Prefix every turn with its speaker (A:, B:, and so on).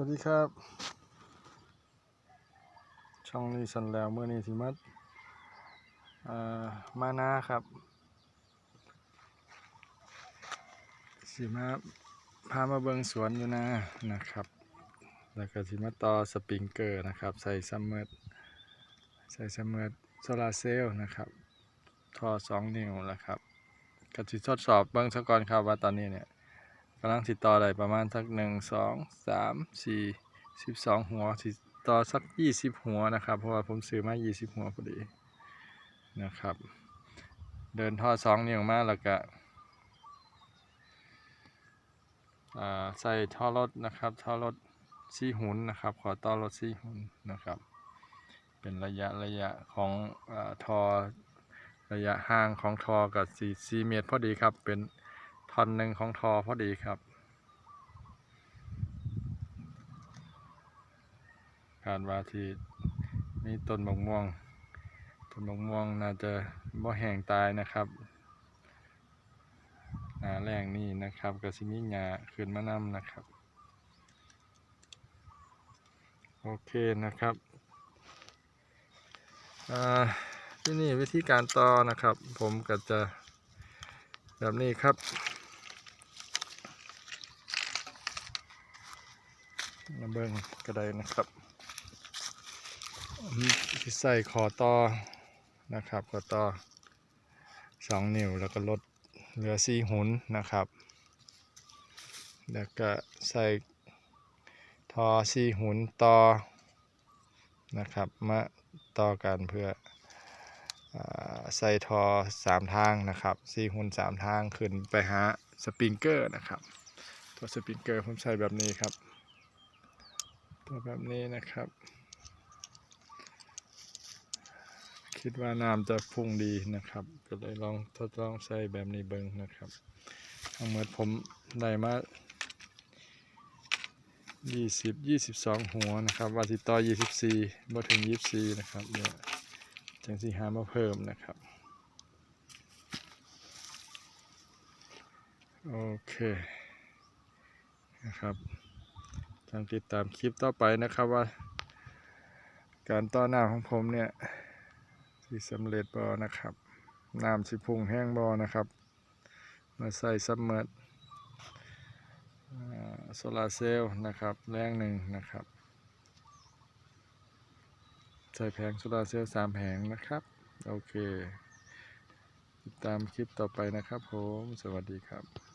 A: วัสดีครับ ช่องนี้สันแล้วเมื่อนี้สิมาเอ่อมานาครับ สิมาพามาเบิงสวนอยู่นะนะครับ แล้วก็สิมาต่อสปริงเกอร์นะครับ ใส่ซัมเมอร์ใส่ซัมเมอร์โซลาร์เซลล์นะครับท่อสองนิ้วนะครับก็สิทดสอบเบิ้งซะก่อนครับว่าตอนนี้เนี่ย กำลังติดต่อได้ประมาณสักหนึ่งสองสามสี่สิบสองหัวติดต่อสักยี่สิบหัวนะครับ เพราะว่าผมซื้อมายี่สิบหัวพอดีนะครับ เดินท่อสองนิ้วมาแล้วก็อ่าใส่ท่อรถนะครับท่อรถซี่หุนนะครับ ขอต่อรถซี่หุนนะครับ เป็นระยะระยะของอทอระยะห่างของทอกับสี่สี่เมตรพอดีครับเป็น ท่อนหนึ่งของทอพอดีครับคาดวาทีมีต้นมะม่วง ต้นมะม่วงน่าจะบ่แห้งตายนะครับหนาแรงนี่นะครับก็สิมีหญ้าขึ้นมานำนะครับ โอเคนะครับอ่าที่นี่วิธีการต่อนะครับ ผมก็จะแบบนี้ครับ มาเบิ่งก็ได้นะครับอืมสิใส่ขอต่อนะครับขอต่อสองนิ้วแล้วก็ลดเหลือสี่หุนนะครับ แล้วก็ใส่ทอสี่หุนต่อนะครับมาต่อกันเพื่ออใส่ทอสามทางนะครับสี่หุนสามทางขึ้นไปหาสปริงเกอร์นะครับ ตัวสปริงเกอร์ผมใส่แบบนี้ครับ ตัวแบบนี้นะครับ คิดว่าน้ำจะพุ่งดีนะครับ ก็เลยลองทดลองใส่แบบนี้เบิ้งนะครับทั้งหมดผมได้มา20 22 หัวนะครับ ว่าสิต่อ 24บ่ถึง 24 นะครับเดี๋ยวจังสิหามาเพิ่มนะครับ โอเคนะครับ ทางติดตามคลิปต่อไปนะครับว่า การต่อหน้าของผมเนี่ยที่สำเร็จบอนะครับน้ำสิพุงแห้งบอนะครับ มาใส่ซับเมอร์โซลาเซลล์นะครับ แรงหนึ่งนะครับ ใส่แผงโซลาเซลล์สามแผงนะครับ โอเค ติดตามคลิปต่อไปนะครับผม สวัสดีครับ